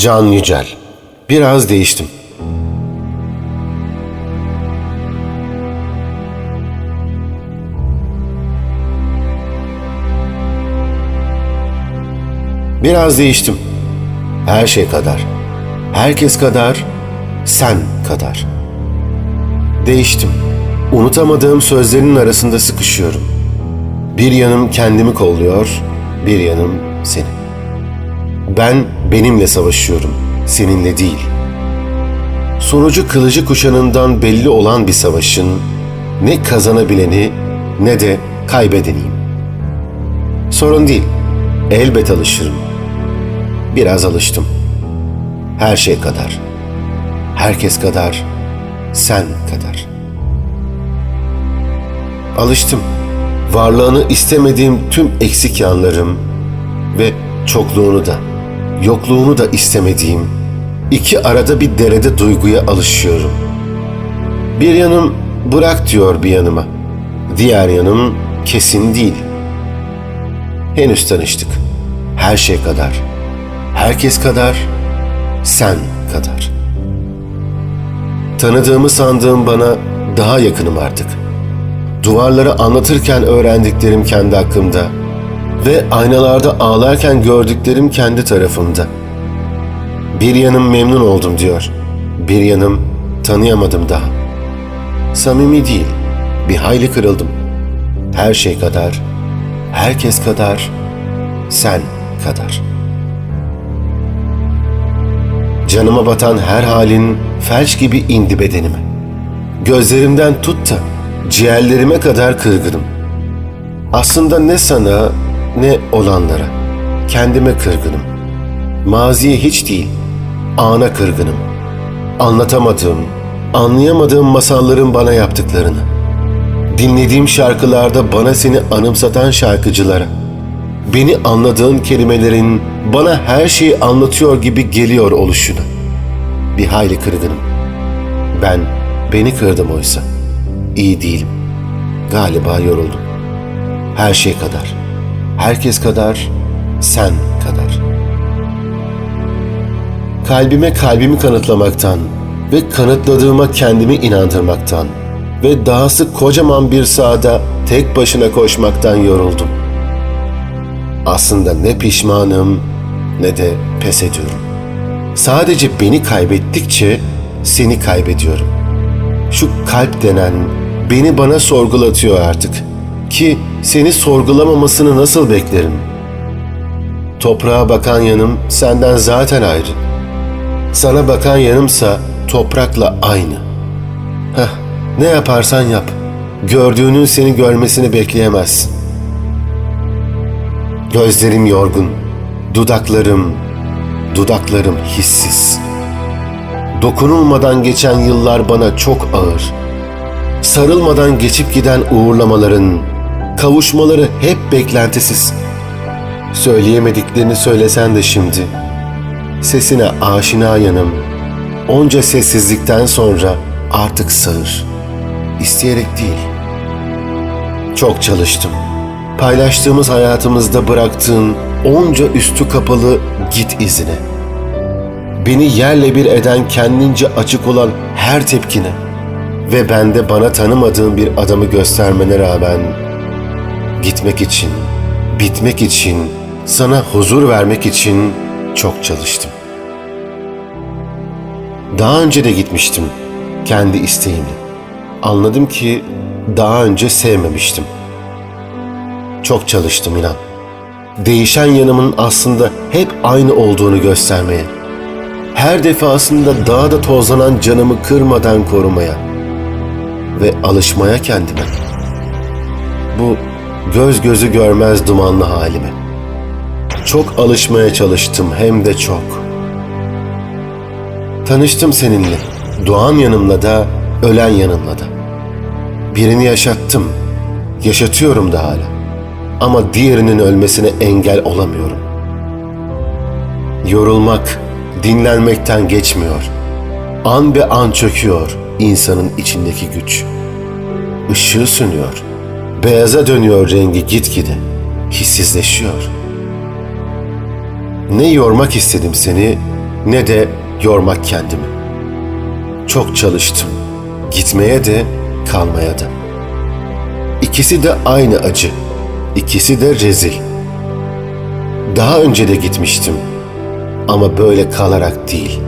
Can Yücel. Biraz değiştim. Biraz değiştim. Her şey kadar. Herkes kadar, sen kadar. Değiştim. Unutamadığım sözlerin arasında sıkışıyorum. Bir yanım kendimi kolluyor, bir yanım seni. Ben benimle savaşıyorum, seninle değil. Sonucu kılıcı kuşanından belli olan bir savaşın ne kazanabileni ne de kaybedeniyim. Sorun değil, elbet alışırım. Biraz alıştım. Her şey kadar. Herkes kadar, sen kadar. Alıştım. Varlığını istemediğim tüm eksik yanlarım ve çokluğunu da, yokluğunu da istemediğim iki arada bir derede duyguya alışıyorum. Bir yanım bırak diyor bir yanıma. Diğer yanım kesin değil. Henüz tanıştık. Her şey kadar. Herkes kadar, sen kadar. Tanıdığımı sandığım bana daha yakınım artık. Duvarları anlatırken öğrendiklerim kendi hakkımda ve aynalarda ağlarken gördüklerim kendi tarafımda. Bir yanım memnun oldum diyor. Bir yanım tanıyamadım daha. Samimi değil, bir hayli kırıldım. Her şey kadar, herkes kadar, sen kadar.'' Canıma batan her halin felç gibi indi bedenime. Gözlerimden tut da ciğerlerime kadar kırgınım. Aslında ne sana ne olanlara. Kendime kırgınım. Maziye hiç değil, ana kırgınım. Anlatamadığım, anlayamadığım masalların bana yaptıklarını. Dinlediğim şarkılarda bana seni anımsatan şarkıcılara. Beni anladığın kelimelerin bana her şeyi anlatıyor gibi geliyor oluşunu. Bir hayli kırgınım. Ben beni kırdım oysa. İyi değilim. Galiba yoruldum. Her şey kadar. Herkes kadar, sen kadar. Kalbime kalbimi kanıtlamaktan ve kanıtladığıma kendimi inandırmaktan ve dahası kocaman bir sahada tek başına koşmaktan yoruldum. Aslında ne pişmanım ne de pes ediyorum. Sadece beni kaybettikçe seni kaybediyorum. Şu kalp denen beni bana sorgulatıyor artık. Ki seni sorgulamamasını nasıl beklerim? Toprağa bakan yanım senden zaten ayrı. Sana bakan yanımsa toprakla aynı. Heh, ne yaparsan yap. Gördüğünün seni görmesini bekleyemezsin. Gözlerim yorgun, dudaklarım, dudaklarım hissiz. Dokunulmadan geçen yıllar bana çok ağır. Sarılmadan geçip giden uğurlamaların, kavuşmaları hep beklentisiz. Söyleyemediklerini söylesen de şimdi. Sesine aşina yanım. Onca sessizlikten sonra artık sağır. İsteyerek değil. Çok çalıştım paylaştığımız hayatımızda bıraktığın onca üstü kapalı git izine. Beni yerle bir eden kendince açık olan her tepkine ve bende bana tanımadığın bir adamı göstermene rağmen gitmek için, bitmek için, sana huzur vermek için çok çalıştım. Daha önce de gitmiştim kendi isteğimle. Anladım ki daha önce sevmemiştim.'' Çok çalıştım inan. Değişen yanımın aslında hep aynı olduğunu göstermeye. Her defasında daha da tozlanan canımı kırmadan korumaya ve alışmaya kendime. Bu göz gözü görmez dumanlı halime. Çok alışmaya çalıştım hem de çok. Tanıştım seninle, doğan yanımla da, ölen yanımla da. Birini yaşattım, yaşatıyorum da hala ama diğerinin ölmesine engel olamıyorum. Yorulmak dinlenmekten geçmiyor. An be an çöküyor insanın içindeki güç. Işığı sönüyor. Beyaza dönüyor rengi gitgide. Hissizleşiyor. Ne yormak istedim seni ne de yormak kendimi. Çok çalıştım. Gitmeye de, kalmaya da. İkisi de aynı acı. İkisi de rezil. Daha önce de gitmiştim. Ama böyle kalarak değil.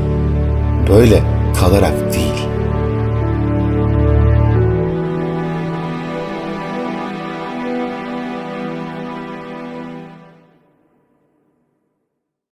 Böyle kalarak değil.